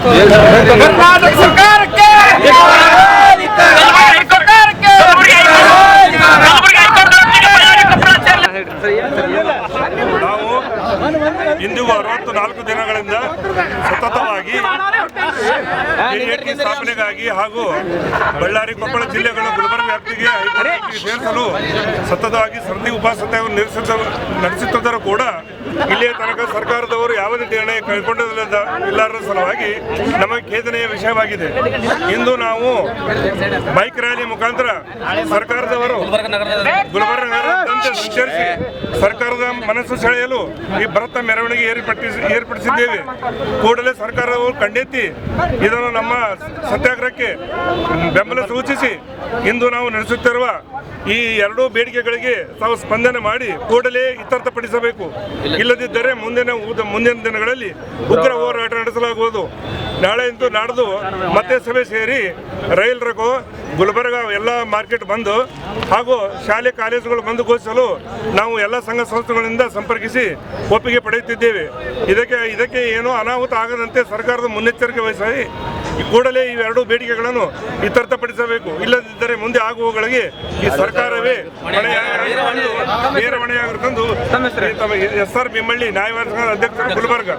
ಕರ್ನಾಟಕ ಸರ್ಕಾರಕ್ಕೆ! ನಾವು ಇಂದು ಅರವತ್ತು ನಾಲ್ಕು ದಿನಗಳಿಂದ ಸತತವಾಗಿ ಬಿಜೆಪಿ ಸ್ಥಾಪನೆಗಾಗಿ ಹಾಗೂ ಬಳ್ಳಾರಿ, ಕೊಪ್ಪಳ ಜಿಲ್ಲೆಗಳ ಗುಲ್ಬರ್ಗ ವ್ಯಾಪ್ತಿಗೆ ಸೇರಿಸಲು ಸತತವಾಗಿ ಸರಣಿ ಉಪವಾಸತೆಯನ್ನು ನಡೆಸುತ್ತಿದ್ದರೂ ಕೂಡ ಇಲ್ಲಿಯ ತನಕ ಸರ್ಕಾರದ ಯಾವುದೇ ನಿರ್ಣಯ ಕೈಗೊಂಡಿಲ್ಲ ಇಲ್ಲರ ಸಲುವಾಗಿ ನಮಗೆ ಖೇದನೆಯ ವಿಷಯವಾಗಿದೆ. ಇಂದು ನಾವು ಬೈಕ್ ರ್ಯಾಲಿ ಮುಖಾಂತರ ಸರ್ಕಾರದವರು ಗುಲ್ಬರ್ಗ ನಗರದಂತೆ ಸರ್ಕಾರದ ಮನಸ್ಸು ಸೆಳೆಯಲು ಈ ಬೃಹತ್ ಮೆರವಣಿಗೆ ಏರ್ಪಟ್ಟಿ ಏರ್ಪಡಿಸಿದ್ದೇವೆ. ಕೂಡಲೇ ಸರ್ಕಾರವು ಕಂಡೆತ್ತಿ ಇದನ್ನು ನಮ್ಮ ಸತ್ಯಾಗ್ರಹಕ್ಕೆ ಬೆಂಬಲ ಸೂಚಿಸಿ ಇಂದು ನಾವು ನಡೆಸುತ್ತಿರುವ ಈ ಎರಡೂ ಬೇಡಿಕೆಗಳಿಗೆ ತಾವು ಸ್ಪಂದನೆ ಮಾಡಿ ಕೂಡಲೇ ಇತ್ಯರ್ಥಪಡಿಸಬೇಕು. ಇಲ್ಲದಿದ್ದರೆ ಮುಂದಿನ ಮುಂದಿನ ದಿನಗಳಲ್ಲಿ ಉಗ್ರ ಹೋರಾಟ ನಡೆಸಲಾಗುವುದು. ನಾಳೆ ಇಂದು ನಾಡ್ದು ಮತ್ತೆ ಸಭೆ ಸೇರಿ ರೈಲ್ ಗುಲ್ಬರ್ಗ ಎಲ್ಲ ಮಾರ್ಕೆಟ್ ಬಂದು ಹಾಗೂ ಶಾಲೆ ಕಾಲೇಜುಗಳು ಬಂದು ಘೋಷಿಸಲು ನಾವು ಎಲ್ಲ ಸಂಘ ಸಂಸ್ಥೆಗಳಿಂದ ಸಂಪರ್ಕಿಸಿ ಒಪ್ಪಿಗೆ ಪಡೆಯುತ್ತಿದ್ದೇವೆ. ಇದಕ್ಕೆ ಇದಕ್ಕೆ ಏನೂ ಅನಾಹುತ ಆಗದಂತೆ ಸರ್ಕಾರದ ಮುನ್ನೆಚ್ಚರಿಕೆ ವಹಿಸಿ ಕೂಡಲೇ ಇವೆರಡು ಬೇಡಿಕೆಗಳನ್ನು ಇತ್ಯರ್ಥಪಡಿಸಬೇಕು. ಇಲ್ಲದಿದ್ದರೆ ಮುಂದೆ ಆಗುವಗಳಿಗೆ ಈ ಸರ್ಕಾರವೇ ನೇರ ಹೊಣೆಯಾಗಿರುತ್ತಂದು ತಮ್ಮ ಎಸ್ ಆರ್ ಬಿಮ್ಮಳ್ಳಿ ನ್ಯಾಯವಾದ ಸಂಘದ ಅಧ್ಯಕ್ಷರು ಗುಲ್ಬರ್ಗ.